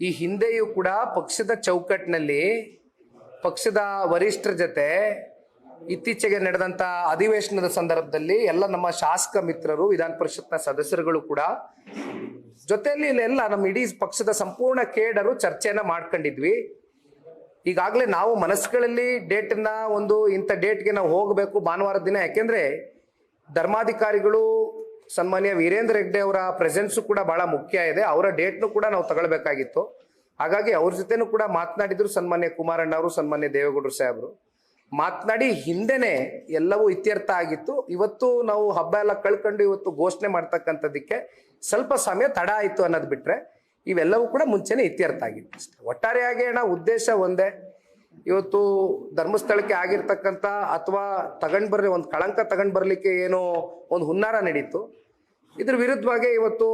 ಈ ಹಿಂದೆಯೂ ಕೂಡ ಪಕ್ಷದ ಚೌಕಟ್ಟಿನಲ್ಲಿ ಪಕ್ಷದ ವರಿಷ್ಠರ ಜೊತೆ ಇತ್ತೀಚೆಗೆ ನಡೆದಂತ ಅಧಿವೇಶನದ ಸಂದರ್ಭದಲ್ಲಿ ಎಲ್ಲ ನಮ್ಮ ಶಾಸಕ ಮಿತ್ರರು, ವಿಧಾನ ಪರಿಷತ್ನ ಸದಸ್ಯರುಗಳು ಕೂಡ ಜೊತೆಯಲ್ಲಿ ಇಲ್ಲೆಲ್ಲ ನಮ್ಮ ಇಡೀ ಪಕ್ಷದ ಸಂಪೂರ್ಣ ಕೇಡರು ಚರ್ಚೆಯನ್ನ ಮಾಡ್ಕೊಂಡಿದ್ವಿ. ಈಗಾಗಲೇ ನಾವು ಮನಸ್ಸುಗಳಲ್ಲಿ ಡೇಟನ್ನ ಒಂದು ಇಂಥ ಡೇಟ್ಗೆ ನಾವು ಹೋಗಬೇಕು ಭಾನುವಾರದ ದಿನ. ಯಾಕೆಂದ್ರೆ ಧರ್ಮಾಧಿಕಾರಿಗಳು ಸನ್ಮಾನ್ಯ ವೀರೇಂದ್ರ ಹೆಗ್ಡೆ ಅವರ ಪ್ರೆಸೆನ್ಸು ಕೂಡ ಬಹಳ ಮುಖ್ಯ ಇದೆ. ಅವರ ಡೇಟ್ನು ಕೂಡ ನಾವು ತಗೊಳ್ಬೇಕಾಗಿತ್ತು. ಹಾಗಾಗಿ ಅವ್ರ ಜೊತೆನೂ ಕೂಡ ಮಾತನಾಡಿದ್ರು ಸನ್ಮಾನ್ಯ ಕುಮಾರಣ್ಣ ಅವರು, ಸನ್ಮಾನ್ಯ ದೇವೇಗೌಡರು ಸಾಹೇಬರು. ಮಾತನಾಡಿ ಹಿಂದೆನೆ ಎಲ್ಲವೂ ಇತ್ಯರ್ಥ ಆಗಿತ್ತು. ಇವತ್ತು ನಾವು ಹಬ್ಬ ಎಲ್ಲ ಕಳ್ಕೊಂಡು ಇವತ್ತು ಘೋಷಣೆ ಮಾಡ್ತಕ್ಕಂಥದ್ದಕ್ಕೆ ಸ್ವಲ್ಪ ಸಮಯ ತಡ ಆಯಿತು ಅನ್ನೋದು ಬಿಟ್ರೆ ಇವೆಲ್ಲವೂ ಕೂಡ ಮುಂಚೆನೆ ಇತ್ಯರ್ಥ ಆಗಿತ್ತು ಅಷ್ಟೇ. ಒಟ್ಟಾರೆಯಾಗಿ ಉದ್ದೇಶ ಒಂದೇ. ಇವತ್ತು ಧರ್ಮಸ್ಥಳಕ್ಕೆ ಆಗಿರ್ತಕ್ಕಂಥ ಅಥವಾ ತಗೊಂಡ್ ಬರ್ಲಿ, ಒಂದು ಕಳಂಕ ತಗೊಂಡ್ ಬರ್ಲಿಕ್ಕೆ ಏನೋ ಒಂದು ಹುನ್ನಾರ ನಡೀತು. ಇದ್ರ ವಿರುದ್ಧವಾಗಿ ಇವತ್ತು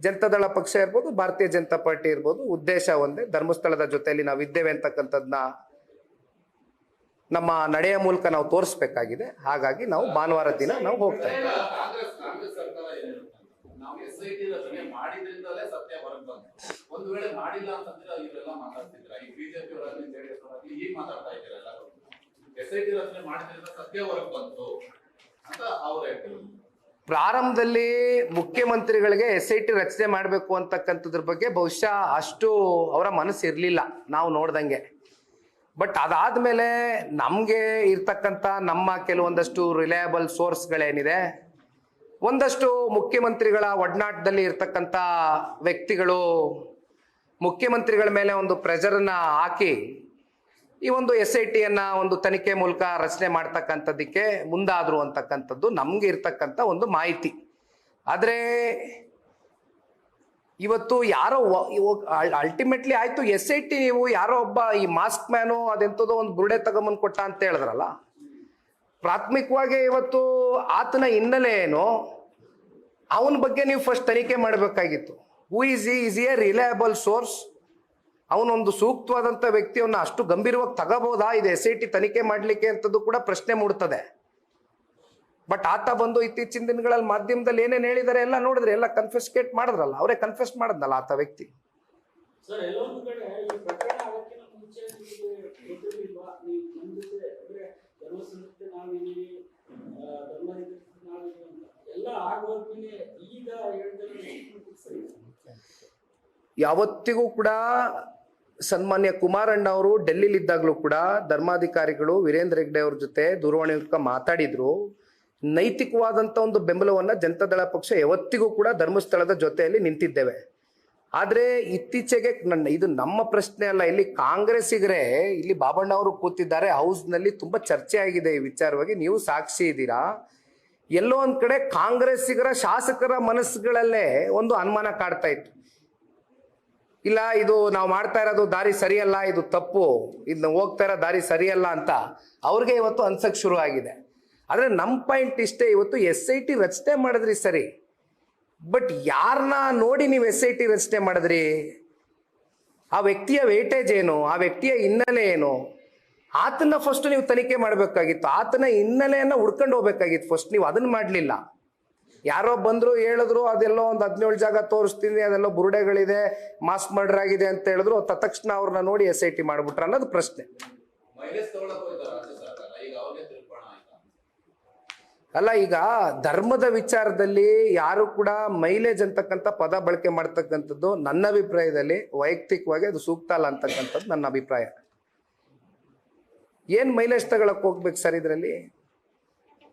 ಜನತಾದಳ ಪಕ್ಷ ಇರ್ಬೋದು, ಭಾರತೀಯ ಜನತಾ ಪಾರ್ಟಿ ಇರ್ಬೋದು, ಉದ್ದೇಶ ಒಂದೇ, ಧರ್ಮಸ್ಥಳದ ಜೊತೆಯಲ್ಲಿ ನಾವು ಇದ್ದೇವೆ ಅಂತಕ್ಕಂಥದ್ನ ನಮ್ಮ ನಡೆಯ ಮೂಲಕ ನಾವು ತೋರಿಸ್ಬೇಕಾಗಿದೆ. ಹಾಗಾಗಿ ನಾವು ಭಾನುವಾರ ದಿನ ನಾವು ಹೋಗ್ತಾ ಒಂದ್ ವೇಳೆ ಮಾಡಿಲ್ಲ ಅಂತಂದ್ರೆ ಈಗ ಮಾತಾಡ್ತಾ ಇದ್ದೀರ ಎಲ್ಲರೂ? ಎಸ್ ಐ ಟಿ ರಚನೆ ಮಾಡಿದ್ರಿಂದ ಸತ್ಯ ಹೊರಗೆ ಬಂತು ಅಂತ ಅವ್ರು ಪ್ರಾರಂಭದಲ್ಲಿ ಮುಖ್ಯಮಂತ್ರಿಗಳಿಗೆ ಎಸ್ ಐ ಟಿ ರಚನೆ ಮಾಡಬೇಕು ಅಂತಕ್ಕಂಥದ್ರ ಬಗ್ಗೆ ಬಹುಶಃ ಅಷ್ಟು ಅವರ ಮನಸ್ಸು ಇರಲಿಲ್ಲ ನಾವು ನೋಡ್ದಂಗೆ. ಬಟ್ ಅದಾದಮೇಲೆ ನಮಗೆ ಇರ್ತಕ್ಕಂಥ ನಮ್ಮ ಕೆಲವೊಂದಷ್ಟು ರಿಲಯಬಲ್ ಸೋರ್ಸ್ಗಳೇನಿದೆ ಒಂದಷ್ಟು ಮುಖ್ಯಮಂತ್ರಿಗಳ ಒಡನಾಟದಲ್ಲಿ ಇರ್ತಕ್ಕಂಥ ವ್ಯಕ್ತಿಗಳು ಮುಖ್ಯಮಂತ್ರಿಗಳ ಮೇಲೆ ಒಂದು ಪ್ರೆಷರನ್ನು ಹಾಕಿ ಈ ಒಂದು ಎಸ್ ಐ ಟಿಯನ್ನ ಒಂದು ತನಿಖೆ ಮೂಲಕ ರಚನೆ ಮಾಡ್ತಕ್ಕಂಥದ್ದಕ್ಕೆ ಮುಂದಾದ್ರು ಅಂತಕ್ಕಂಥದ್ದು ನಮ್ಗೆ ಇರ್ತಕ್ಕಂಥ ಒಂದು ಮಾಹಿತಿ. ಆದರೆ ಇವತ್ತು ಯಾರೋ ಅಲ್ಟಿಮೇಟ್ಲಿ ಆಯ್ತು ಎಸ್ ಐ ಟಿ ನೀವು ಯಾರೋ ಒಬ್ಬ ಈ ಮಾಸ್ಕ್ ಮ್ಯಾನು ಅದೆಂಥದೋ ಒಂದು ಬುರುಡೆ ತಗೊಂಬಂದು ಕೊಟ್ಟ ಅಂತ ಹೇಳಿದ್ರಲ್ಲ, ಪ್ರಾಥಮಿಕವಾಗಿ ಇವತ್ತು ಆತನ ಹಿನ್ನೆಲೆ ಏನು, ಅವನ ಬಗ್ಗೆ ನೀವು ಫಸ್ಟ್ ತನಿಖೆ ಮಾಡಬೇಕಾಗಿತ್ತು. Who is is a reliable source ಅವನೊಂದು ಸೂಕ್ತವಾದಂಥ ವ್ಯಕ್ತಿಯನ್ನ ಅಷ್ಟು ಗಂಭೀರವಾಗಿ ತಗೋಬಹುದಾ ಇದು ಎಸ್ ಐ ಟಿ ತನಿಖೆ ಮಾಡಲಿಕ್ಕೆ ಅಂತದ್ದು ಕೂಡ ಪ್ರಶ್ನೆ ಮೂಡ್ತದೆ. ಬಟ್ ಆತ ಬಂದು ಇತ್ತೀಚಿನ ದಿನಗಳಲ್ಲಿ ಮಾಧ್ಯಮದಲ್ಲಿ ಏನೇನು ಹೇಳಿದ್ದಾರೆ ಎಲ್ಲ ನೋಡಿದ್ರೆ ಎಲ್ಲ ಕನ್ಫೆಸ್ಕೇಟ್ ಮಾಡಿದ್ರಲ್ಲ ಅವರೇ ಕನ್ಫೆಸ್ ಮಾಡಿದ್ನಲ್ಲ ಆತ ವ್ಯಕ್ತಿ. ಯಾವತ್ತಿಗೂ ಕೂಡ ಸನ್ಮಾನ್ಯ ಕುಮಾರಣ್ಣ ಅವರು ಡೆಲ್ಲಿಲಿ ಇದ್ದಾಗಲೂ ಕೂಡ ಧರ್ಮಾಧಿಕಾರಿಗಳು ವೀರೇಂದ್ರ ಹೆಗ್ಡೆ ಅವ್ರ ಜೊತೆ ದೂರವಾಣಿ ಮೂಲಕ ಮಾತಾಡಿದ್ರು. ನೈತಿಕವಾದಂಥ ಒಂದು ಬೆಂಬಲವನ್ನ ಜನತಾದಳ ಪಕ್ಷ ಯಾವತ್ತಿಗೂ ಕೂಡ ಧರ್ಮಸ್ಥಳದ ಜೊತೆಯಲ್ಲಿ ನಿಂತಿದ್ದೇವೆ. ಆದ್ರೆ ಇತ್ತೀಚೆಗೆ ನನ್ನ ಇದು ನಮ್ಮ ಪ್ರಶ್ನೆ ಅಲ್ಲ, ಇಲ್ಲಿ ಕಾಂಗ್ರೆಸ್ಸಿಗರೇ ಇಲ್ಲಿ ಬಾಬಣ್ಣ ಅವರು ಕೂತಿದ್ದಾರೆ ಹೌಸ್ನಲ್ಲಿ ತುಂಬಾ ಚರ್ಚೆ ಆಗಿದೆ ಈ ವಿಚಾರವಾಗಿ, ನೀವು ಸಾಕ್ಷಿ ಇದ್ದೀರಾ? ಎಲ್ಲೋ ಒಂದ್ ಕಡೆ ಕಾಂಗ್ರೆಸ್ಸಿಗರ ಶಾಸಕರ ಮನಸ್ಸುಗಳಲ್ಲೇ ಒಂದು ಅನುಮಾನ ಕಾಡ್ತಾ ಇತ್ತು. ಇಲ್ಲ, ಇದು ನಾವು ಮಾಡ್ತಾ ಇರೋದು ದಾರಿ ಸರಿಯಲ್ಲ, ಇದು ತಪ್ಪು ಇದು ನಾವು ಹೋಗ್ತಾ ಇರೋ ದಾರಿ ಸರಿಯಲ್ಲ ಅಂತ ಅವ್ರಿಗೆ ಇವತ್ತು ಅನ್ಸಕ್ಕೆ ಶುರು ಆಗಿದೆ ಆದರೆ ನಮ್ಮ ಪಾಯಿಂಟ್ ಇಷ್ಟೇ, ಇವತ್ತು ಎಸ್ ಐ ಟಿ ರಚನೆ ಮಾಡಿದ್ರಿ ಸರಿ. ಬಟ್ ಯಾರನ್ನ ನೋಡಿ ನೀವು ಎಸ್ ಐ ಟಿ ರಚನೆ ಮಾಡಿದ್ರಿ? ಆ ವ್ಯಕ್ತಿಯ ವೇಟೇಜ್ ಏನು, ಆ ವ್ಯಕ್ತಿಯ ಹಿನ್ನೆಲೆ ಏನು? ಆತನ ಫಸ್ಟ್ ನೀವು ತನಿಖೆ ಮಾಡಬೇಕಾಗಿತ್ತು, ಆತನ ಹಿನ್ನೆಲೆಯನ್ನು ಹುಡ್ಕೊಂಡು ಹೋಗ್ಬೇಕಾಗಿತ್ತು ಫಸ್ಟ್ ನೀವು ಅದನ್ನು ಮಾಡಲಿಲ್ಲ. ಯಾರೋ ಬಂದ್ರು ಹೇಳಿದ್ರು, ಅದೆಲ್ಲೋ ಒಂದು ಹದಿನೇಳು ಜಾಗ ತೋರಿಸ್ತೀನಿ, ಅದೆಲ್ಲ ಬುರುಡೆಗಳಿದೆ ಮಾಸ್ ಮರ್ಡರ್ ಆಗಿದೆ ಅಂತ ಹೇಳಿದ್ರು ತಕ್ಷಣ ಅವ್ರನ್ನ ನೋಡಿ ಎಸ್ ಐ ಟಿ ಮಾಡ್ಬಿಟ್ರ ಅನ್ನೋದು ಪ್ರಶ್ನೆ. ಅಲ್ಲ, ಈಗ ಧರ್ಮದ ವಿಚಾರದಲ್ಲಿ ಯಾರು ಕೂಡ ಮೈಲೇಜ್ ಅಂತಕ್ಕಂಥ ಪದ ಬಳಕೆ ಮಾಡ್ತಕ್ಕಂಥದ್ದು ನನ್ನ ಅಭಿಪ್ರಾಯದಲ್ಲಿ ವೈಯಕ್ತಿಕವಾಗಿ ಅದು ಸೂಕ್ತ ಅಲ್ಲ ಅಂತಕ್ಕಂಥದ್ದು ನನ್ನ ಅಭಿಪ್ರಾಯ. ಏನ್ ಮೈಲೇಜ್ ತಗೊಳಕ್ ಹೋಗ್ಬೇಕು ಸರ್ ಇದರಲ್ಲಿ?